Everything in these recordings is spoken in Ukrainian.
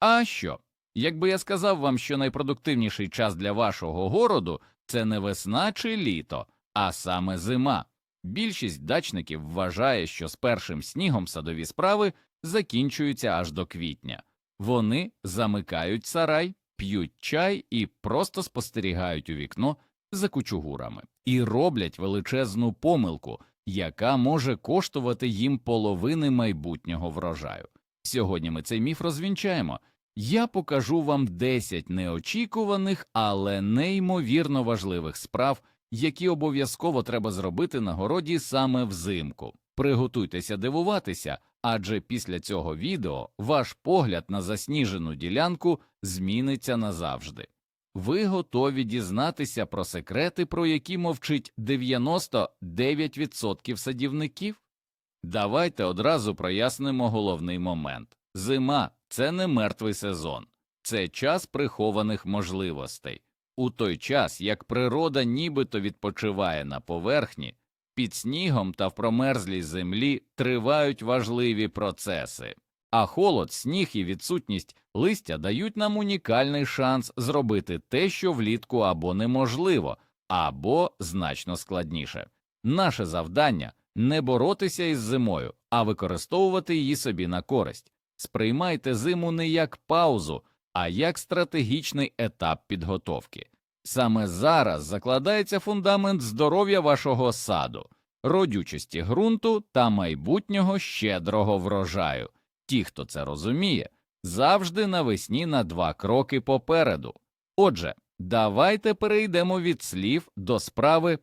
А що? Якби я сказав вам, що найпродуктивніший час для вашого городу це не весна чи літо, а саме зима. Більшість дачників вважає, що з першим снігом садові справи закінчуються аж до квітня. Вони замикають сарай, п'ють чай і просто спостерігають у вікно за кучугурами і роблять величезну помилку, яка може коштувати їм половини майбутнього врожаю. Сьогодні ми цей міф розвінчаємо. Я покажу вам 10 неочікуваних, але неймовірно важливих справ, які обов'язково треба зробити на городі саме взимку. Приготуйтеся дивуватися, адже після цього відео ваш погляд на засніжену ділянку зміниться назавжди. Ви готові дізнатися про секрети, про які мовчить 99% садівників? Давайте одразу прояснимо головний момент. Зима це не мертвий сезон, це час прихованих можливостей. У той час, як природа нібито відпочиває на поверхні, під снігом та в промерзлій землі тривають важливі процеси. А холод, сніг і відсутність листя дають нам унікальний шанс зробити те, що влітку або неможливо, або значно складніше. Наше завдання не боротися із зимою, а використовувати її собі на користь. Сприймайте зиму не як паузу, а як стратегічний етап підготовки. Саме зараз закладається фундамент здоров'я вашого саду, родючості ґрунту та майбутнього щедрого врожаю. Ті, хто це розуміє, завжди навесні на два кроки попереду. Отже, давайте перейдемо від слів до справи.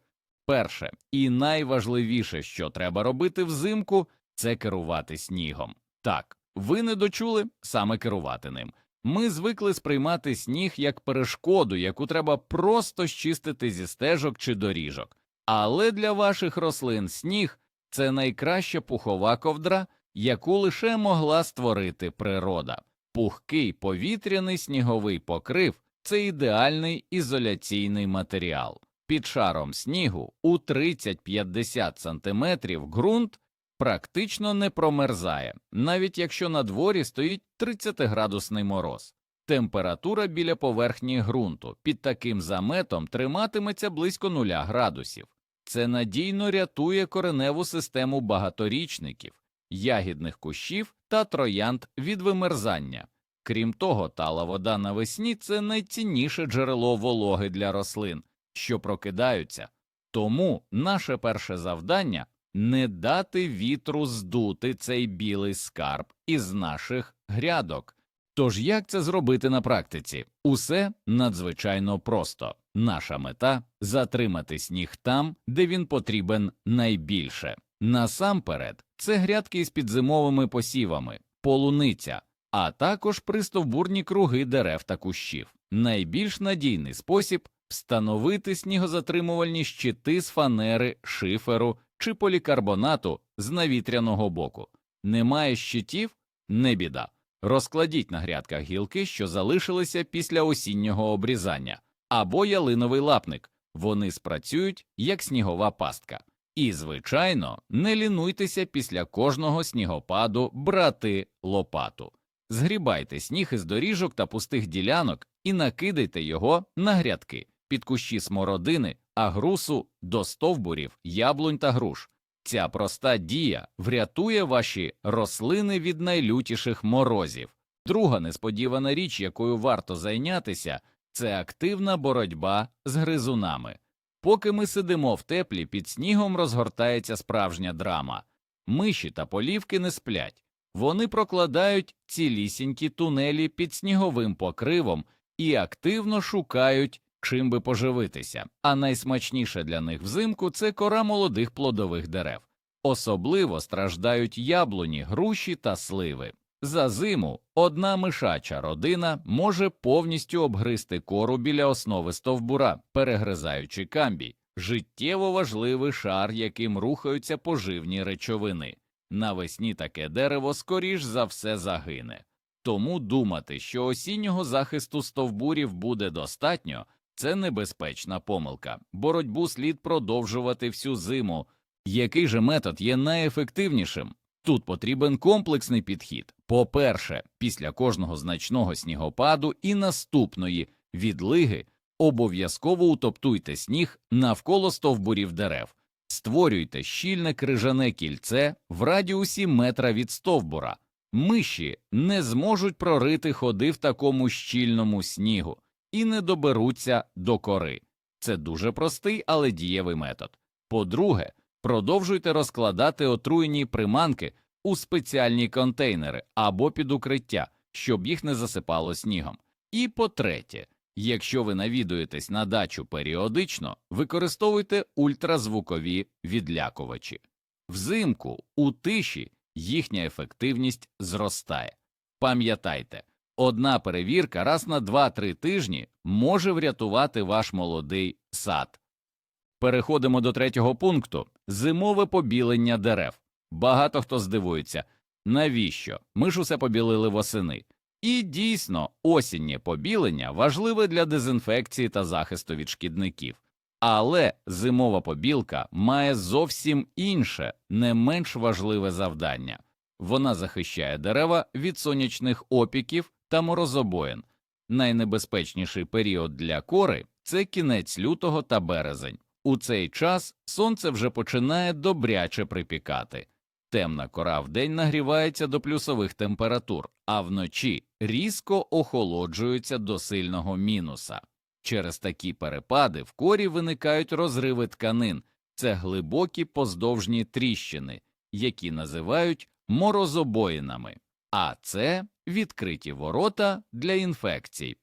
Перше і найважливіше, що треба робити взимку, це керувати снігом. Так, ви не дочули саме керувати ним. Ми звикли сприймати сніг як перешкоду, яку треба просто щистити зі стежок чи доріжок. Але для ваших рослин сніг це найкраща пухова ковдра, яку лише могла створити природа. Пухкий повітряний сніговий покрив це ідеальний ізоляційний матеріал. Під шаром снігу у 30-50 см ґрунт практично не промерзає, навіть якщо на дворі стоїть 30-градусний мороз. Температура біля поверхні ґрунту під таким заметом триматиметься близько 0 градусів. Це надійно рятує кореневу систему багаторічників, ягідних кущів та троянд від вимерзання. Крім того, тала вода навесні це найцінніше джерело вологи для рослин, що прокидаються. Тому наше перше завдання не дати вітру здути цей білий скарб із наших грядок. Тож як це зробити на практиці? Усе надзвичайно просто. Наша мета затримати сніг там, де він потрібен найбільше. Насамперед, це грядки із підзимовими посівами, полуниця, а також пристовбурні круги дерев та кущів. Найбільш надійний спосіб встановити снігозатримувальні щити з фанери, шиферу чи полікарбонату з навітряного боку. Немає щитів не біда. Розкладіть на грядках гілки, що залишилися після осіннього обрізання, або ялиновий лапник, вони спрацюють як снігова пастка. І, звичайно, не лінуйтеся після кожного снігопаду брати лопату. Згрібайте сніг із доріжок та пустих ділянок і накидайте його на грядки під кущі смородини, агрусу до стовбурів, яблунь та груш. Ця проста дія врятує ваші рослини від найлютіших морозів. Друга несподівана річ, якою варто зайнятися, це активна боротьба з гризунами. Поки ми сидимо в теплі, під снігом розгортається справжня драма. Миші та полівки не сплять. Вони прокладають цілісінькі тунелі під сніговим покривом і активно шукають, чим би поживитися. А найсмачніше для них взимку це кора молодих плодових дерев. Особливо страждають яблуні, груші та сливи. За зиму одна мишача родина може повністю обгризти кору біля основи стовбура, перегризаючи камбій, життєво важливий шар, яким рухаються поживні речовини. Навесні таке дерево скоріш за все загине. Тому думати, що осіннього захисту стовбурів буде достатньо, це небезпечна помилка. Боротьбу слід продовжувати всю зиму. Який же метод є найефективнішим? Тут потрібен комплексний підхід. По-перше, після кожного значного снігопаду і наступної відлиги обов'язково утоптуйте сніг навколо стовбурів дерев, створюйте щільне крижане кільце в радіусі метра від стовбура. Миші не зможуть прорити ходи в такому щільному снігу і не доберуться до кори. Це дуже простий, але дієвий метод. По-друге, продовжуйте розкладати отруєні приманки у спеціальні контейнери або під укриття, щоб їх не засипало снігом. І по-третє, якщо ви навідуєтесь на дачу періодично, використовуйте ультразвукові відлякувачі. Взимку у тиші їхня ефективність зростає. Пам'ятайте, одна перевірка раз на 2-3 тижні може врятувати ваш молодий сад. Переходимо до третього пункту зимове побілення дерев. Багато хто здивується, навіщо? Ми ж усе побілили восени. І дійсно, осіннє побілення важливе для дезінфекції та захисту від шкідників. Але зимова побілка має зовсім інше, не менш важливе завдання. Вона захищає дерева від сонячних опіків та морозобоїн. Найнебезпечніший період для кори це кінець лютого та березень. У цей час сонце вже починає добряче припікати. Темна кора вдень нагрівається до плюсових температур, а вночі різко охолоджується до сильного мінуса. Через такі перепади в корі виникають розриви тканин, це глибокі поздовжні тріщини, які називають морозобоїнами, а це відкриті ворота для інфекцій.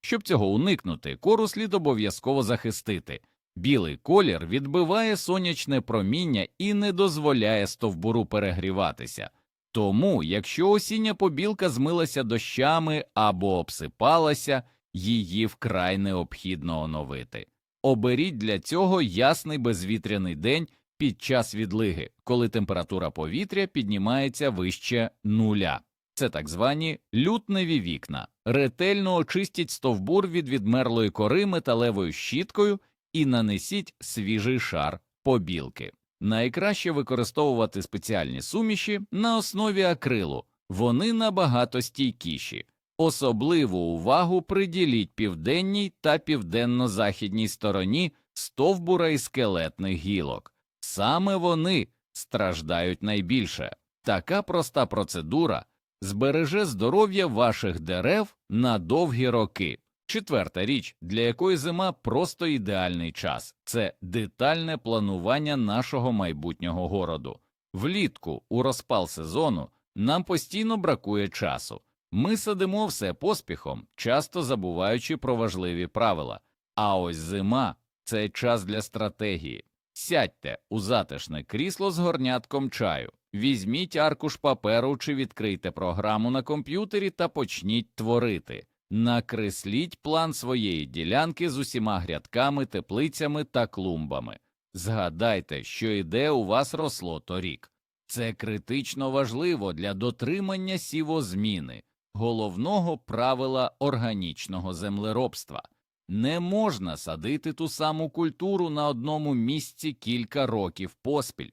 Щоб цього уникнути, кору слід обов'язково захистити. Білий колір відбиває сонячне проміння і не дозволяє стовбуру перегріватися. Тому, якщо осіння побілка змилася дощами або обсипалася, її вкрай необхідно оновити. Оберіть для цього ясний безвітряний день під час відлиги, коли температура повітря піднімається вище нуля. Це так звані лютневі вікна. Ретельно очистіть стовбур від відмерлої кори металевою щіткою і нанесіть свіжий шар побілки. Найкраще використовувати спеціальні суміші на основі акрилу, вони набагато стійкіші. Особливу увагу приділіть південній та південно-західній стороні стовбура і скелетних гілок. Саме вони страждають найбільше. Така проста процедура збереже здоров'я ваших дерев на довгі роки. Четверта річ, для якої зима просто ідеальний час це детальне планування нашого майбутнього городу. Влітку, у розпал сезону, нам постійно бракує часу. Ми садимо все поспіхом, часто забуваючи про важливі правила. А ось зима це час для стратегії. Сядьте у затишне крісло з горнятком чаю, візьміть аркуш паперу чи відкрийте програму на комп'ютері та почніть творити. Накресліть план своєї ділянки з усіма грядками, теплицями та клумбами. Згадайте, що іде у вас росло торік. Це критично важливо для дотримання сівозміни, головного правила органічного землеробства. Не можна садити ту саму культуру на одному місці кілька років поспіль.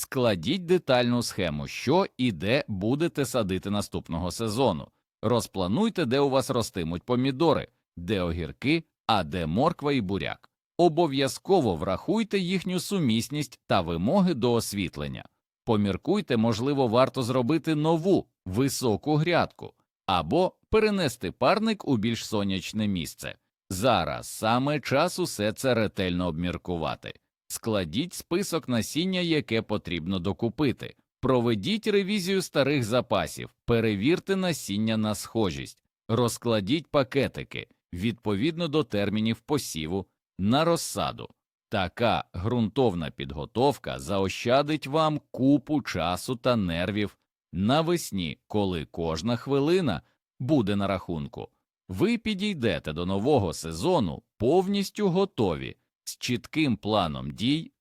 Складіть детальну схему, що і де будете садити наступного сезону. Розплануйте, де у вас ростимуть помідори, де огірки, а де морква і буряк. Обов'язково врахуйте їхню сумісність та вимоги до освітлення. Поміркуйте, можливо, варто зробити нову високу грядку або перенести парник у більш сонячне місце. Зараз саме час усе це ретельно обміркувати. Складіть список насіння, яке потрібно докупити. Проведіть ревізію старих запасів, перевірте насіння на схожість, розкладіть пакетики відповідно до термінів посіву на розсаду. Така ґрунтовна підготовка заощадить вам купу часу та нервів навесні, коли кожна хвилина буде на рахунку. Ви підійдете до нового сезону повністю готові з чітким планом дій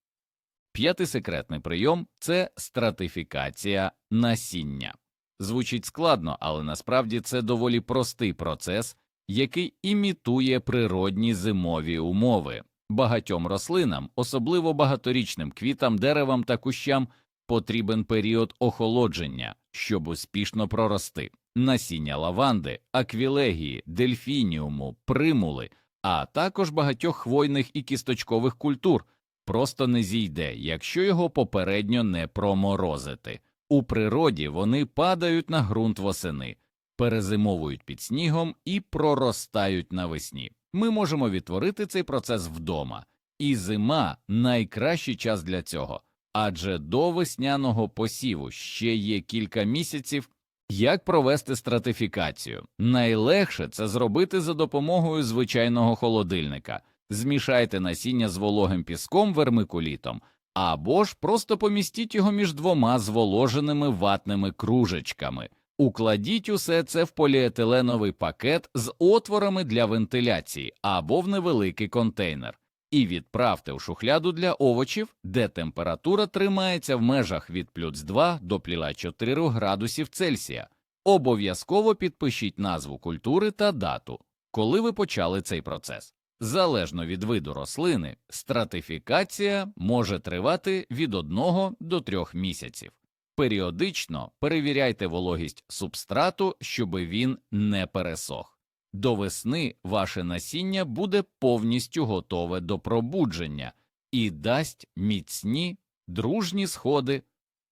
П'ятий секретний прийом це стратифікація насіння. Звучить складно, але насправді це доволі простий процес, який імітує природні зимові умови. Багатьом рослинам, особливо багаторічним квітам, деревам та кущам, потрібен період охолодження, щоб успішно прорости. Насіння лаванди, аквілегії, дельфініуму, примули, а також багатьох хвойних і кісточкових культур просто не зійде, якщо його попередньо не проморозити. У природі вони падають на ґрунт восени, перезимовують під снігом і проростають навесні. Ми можемо відтворити цей процес вдома, і зима найкращий час для цього, адже до весняного посіву ще є кілька місяців. Як провести стратифікацію? Найлегше це зробити за допомогою звичайного холодильника. Змішайте насіння з вологим піском вермикулітом, або ж просто помістіть його між двома зволоженими ватними кружечками. Укладіть усе це в поліетиленовий пакет з отворами для вентиляції або в невеликий контейнер і відправте в шухляду для овочів, де температура тримається в межах від плюс 2 до плюс 4 градусів Цельсія. Обов'язково підпишіть назву культури та дату, коли ви почали цей процес. Залежно від виду рослини, стратифікація може тривати від 1 до 3 місяців. Періодично перевіряйте вологість субстрату, щоб він не пересох. До весни ваше насіння буде повністю готове до пробудження і дасть міцні дружні сходи.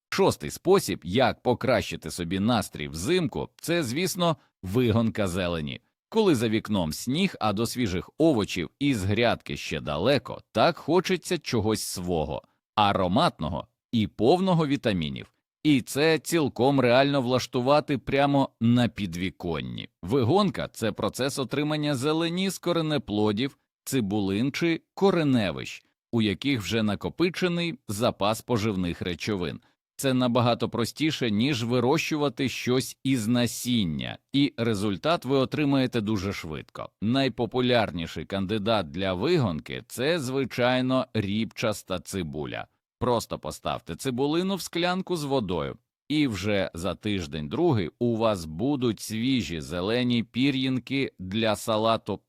Шостий спосіб, як покращити собі настрій взимку, це, звісно, вигонка зелені. Коли за вікном сніг, а до свіжих овочів із грядки ще далеко, так хочеться чогось свого, ароматного і повного вітамінів. І це цілком реально влаштувати прямо на підвіконні. Вигонка це процес отримання зелені з коренеплодів, цибулин чи кореневищ, у яких вже накопичений запас поживних речовин. Це набагато простіше, ніж вирощувати щось із насіння, і результат ви отримаєте дуже швидко. Найпопулярніший кандидат для вигонки це, звичайно, рібчаста цибуля. Просто поставте цибулину в склянку з водою, і вже за тиждень другий у вас будуть свіжі зелені пір'їнки для салату,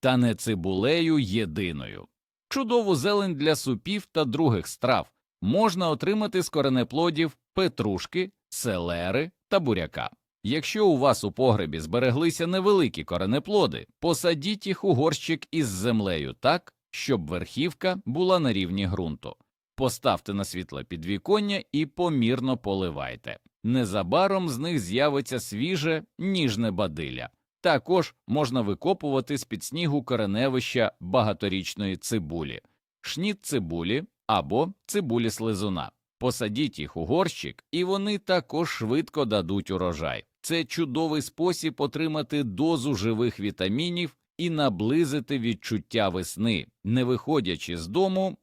та не цибулею єдиною. Чудову зелень для супів та других страв можна отримати з коренеплодів петрушки, селери та буряка. Якщо у вас у погребі збереглися невеликі коренеплоди, посадіть їх у горщик із землею так, щоб верхівка була на рівні ґрунту. Поставте на світле підвіконня і помірно поливайте. Незабаром з них з'явиться свіже, ніжне бадилля. Також можна викопувати з під снігу кореневища багаторічної цибулі, шніт цибулі або цибулі слизуна. Посадіть їх у горщик, і вони також швидко дадуть урожай. Це чудовий спосіб отримати дозу живих вітамінів і наблизити відчуття весни, не виходячи з дому.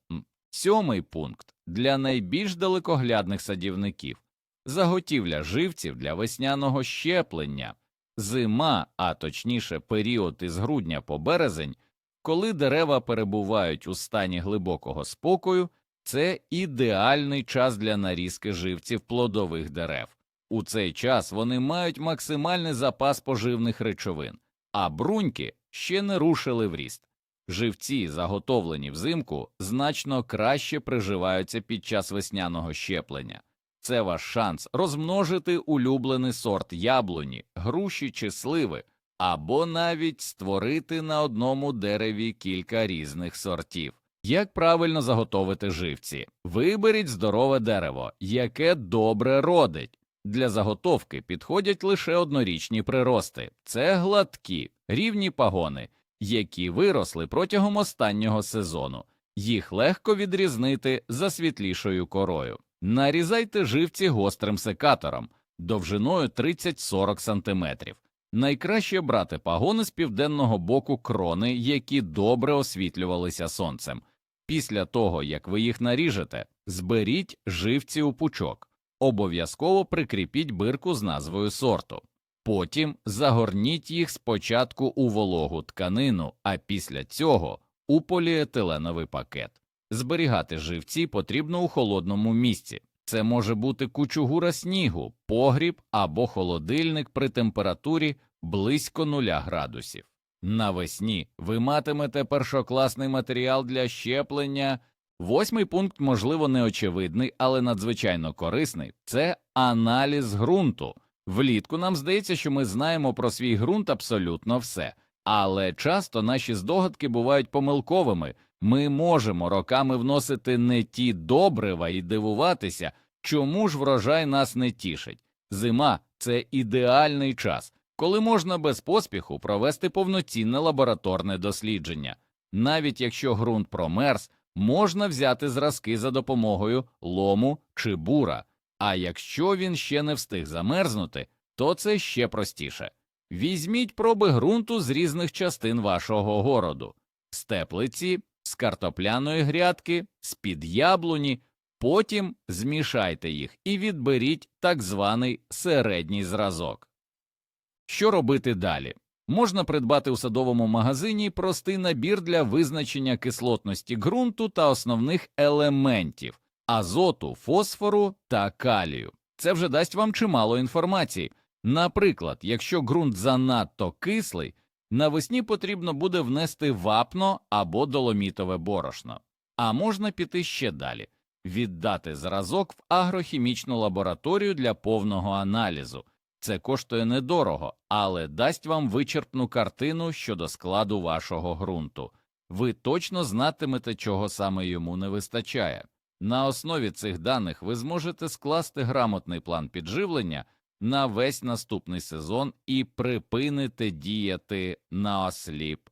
Сьомий пункт для найбільш далекоглядних садівників заготівля живців для весняного щеплення, зима, а точніше період із грудня по березень, коли дерева перебувають у стані глибокого спокою, це ідеальний час для нарізки живців плодових дерев. У цей час вони мають максимальний запас поживних речовин, а бруньки ще не рушили в ріст. Живці, заготовлені взимку, значно краще приживаються під час весняного щеплення. Це ваш шанс розмножити улюблений сорт яблуні, груші чи сливи, або навіть створити на одному дереві кілька різних сортів. Як правильно заготовити живці? Виберіть здорове дерево, яке добре родить. Для заготовки підходять лише однорічні прирости, це гладкі, рівні пагони які виросли протягом останнього сезону. Їх легко відрізнити за світлішою корою. Нарізайте живці гострим секатором довжиною 30-40 см. Найкраще брати пагони з південного боку крони, які добре освітлювалися сонцем. Після того, як ви їх наріжете, зберіть живці у пучок, обов'язково прикріпіть бирку з назвою сорту. Потім загорніть їх спочатку у вологу тканину, а після цього у поліетиленовий пакет. Зберігати живці потрібно у холодному місці. Це може бути кучугура снігу, погріб або холодильник при температурі близько нуля градусів. Навесні ви матимете першокласний матеріал для щеплення Восьмий пункт, можливо, неочевидний, але надзвичайно корисний це аналіз ґрунту. Влітку нам здається, що ми знаємо про свій ґрунт абсолютно все, але часто наші здогадки бувають помилковими. Ми можемо роками вносити не ті добрива і дивуватися, чому ж врожай нас не тішить. Зима це ідеальний час, коли можна без поспіху провести повноцінне лабораторне дослідження. Навіть якщо ґрунт промерз, можна взяти зразки за допомогою лому чи бура. А якщо він ще не встиг замерзнути, то це ще простіше. Візьміть проби ґрунту з різних частин вашого городу, з теплиці, з картопляної грядки, з під яблуні, потім змішайте їх і відберіть так званий середній зразок. Що робити далі? Можна придбати у садовому магазині простий набір для визначення кислотності ґрунту та основних елементів азоту, фосфору та калію. Це вже дасть вам чимало інформації. Наприклад, якщо ґрунт занадто кислий, навесні потрібно буде внести вапно або доломітове борошно. А можна піти ще далі віддати зразок в агрохімічну лабораторію для повного аналізу. Це коштує недорого, але дасть вам вичерпну картину щодо складу вашого ґрунту. Ви точно знатимете, чого саме йому не вистачає. На основі цих даних ви зможете скласти грамотний план підживлення на весь наступний сезон і припините діяти на осліп.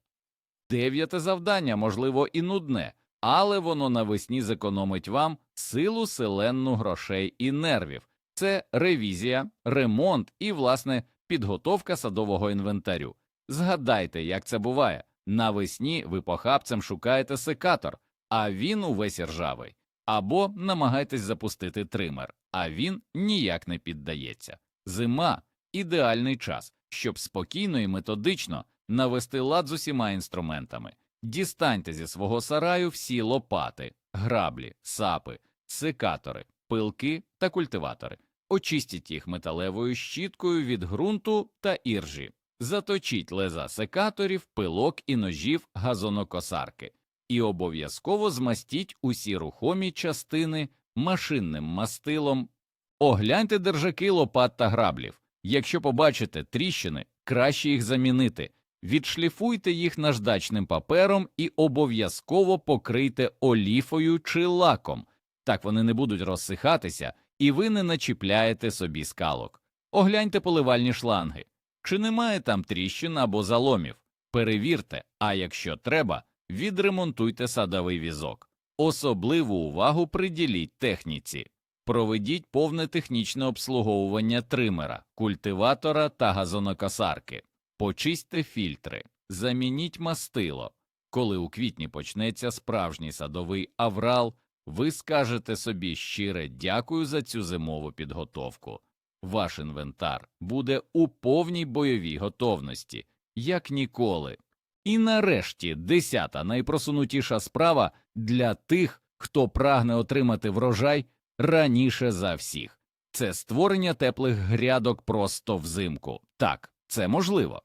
Дев'яте завдання, можливо, і нудне, але воно навесні зекономить вам силу селенну грошей і нервів. Це ревізія, ремонт і, власне, підготовка садового інвентарю. Згадайте, як це буває. Навесні ви похапцем шукаєте секатор, а він увесь ржавий. Або намагайтесь запустити тример, а він ніяк не піддається. Зима ідеальний час, щоб спокійно і методично навести лад з усіма інструментами. Дістаньте зі свого сараю всі лопати, граблі, сапи, секатори, пилки та культиватори. Очистіть їх металевою щіткою від ґрунту та іржі, заточіть леза секаторів, пилок і ножів газонокосарки, і обов'язково змастіть усі рухомі частини машинним мастилом. Огляньте держаки лопат та граблів. Якщо побачите тріщини, краще їх замінити. Відшліфуйте їх наждачним папером і обов'язково покрийте оліфою чи лаком. Так вони не будуть розсихатися, і ви не начіпляєте собі скалок. Огляньте поливальні шланги. Чи немає там тріщин або заломів? Перевірте, а якщо треба, відремонтуйте садовий візок. Особливу увагу приділіть техніці. Проведіть повне технічне обслуговування тримера, культиватора та газонокосарки. Почистьте фільтри, замініть мастило. Коли у квітні почнеться справжній садовий аврал, ви скажете собі щире дякую за цю зимову підготовку. Ваш інвентар буде у повній бойовій готовності, як ніколи. І нарешті десята найпросунутіша справа для тих, хто прагне отримати врожай раніше за всіх. Це створення теплих грядок просто взимку. Так, це можливо.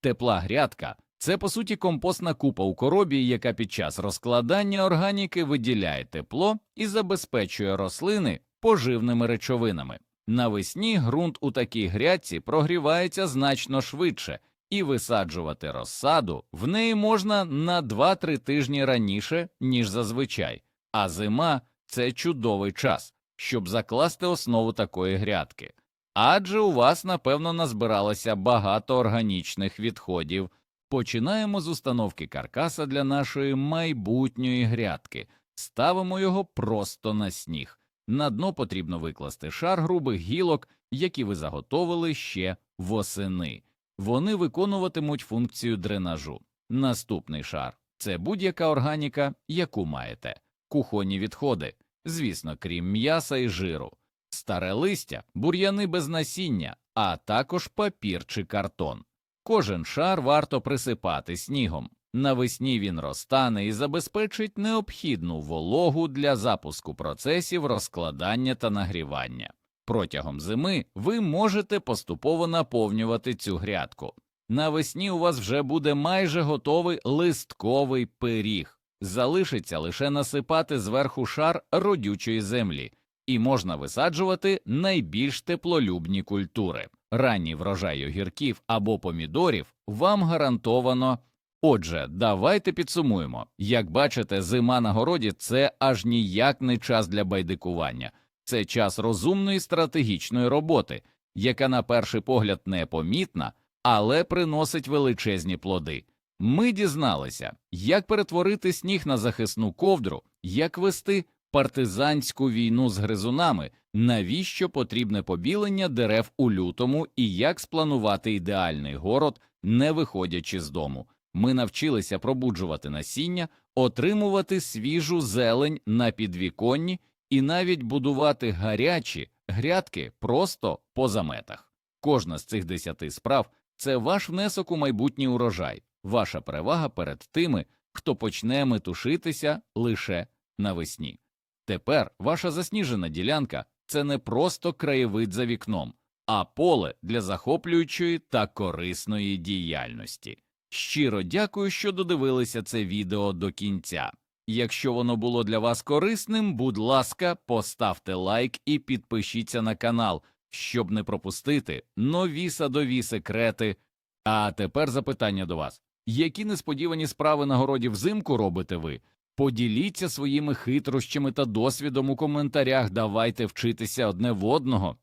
Тепла грядка це по суті компостна купа у коробі, яка під час розкладання органіки виділяє тепло і забезпечує рослини поживними речовинами. Навесні ґрунт у такій грядці прогрівається значно швидше, і висаджувати розсаду в неї можна на 2-3 тижні раніше, ніж зазвичай, а зима це чудовий час, щоб закласти основу такої грядки. Адже у вас, напевно, назбиралося багато органічних відходів. Починаємо з установки каркаса для нашої майбутньої грядки, ставимо його просто на сніг. На дно потрібно викласти шар грубих гілок, які ви заготовили ще восени. Вони виконуватимуть функцію дренажу. Наступний шар це будь-яка органіка, яку маєте, кухонні відходи, звісно, крім м'яса і жиру, старе листя, бур'яни без насіння, а також папір чи картон. Кожен шар варто присипати снігом. Навесні він розтане і забезпечить необхідну вологу для запуску процесів розкладання та нагрівання. Протягом зими ви можете поступово наповнювати цю грядку. Навесні у вас вже буде майже готовий листковий пиріг. залишиться лише насипати зверху шар родючої землі, і можна висаджувати найбільш теплолюбні культури. Ранній врожай огірків або помідорів вам гарантовано. Отже, давайте підсумуємо. Як бачите, зима на городі це аж ніяк не час для байдикування, це час розумної стратегічної роботи, яка на перший погляд непомітна, але приносить величезні плоди. Ми дізналися, як перетворити сніг на захисну ковдру, як вести партизанську війну з гризунами, навіщо потрібне побілення дерев у лютому і як спланувати ідеальний город, не виходячи з дому. Ми навчилися пробуджувати насіння, отримувати свіжу зелень на підвіконні і навіть будувати гарячі грядки просто по заметах. Кожна з цих десяти справ це ваш внесок у майбутній урожай, ваша перевага перед тими, хто почне метушитися лише навесні. Тепер ваша засніжена ділянка це не просто краєвид за вікном, а поле для захоплюючої та корисної діяльності. Щиро дякую, що додивилися це відео до кінця. Якщо воно було для вас корисним, будь ласка, поставте лайк і підпишіться на канал, щоб не пропустити нові садові секрети. А тепер запитання до вас: які несподівані справи на городі взимку робите ви? Поділіться своїми хитрощами та досвідом у коментарях. Давайте вчитися одне в одного.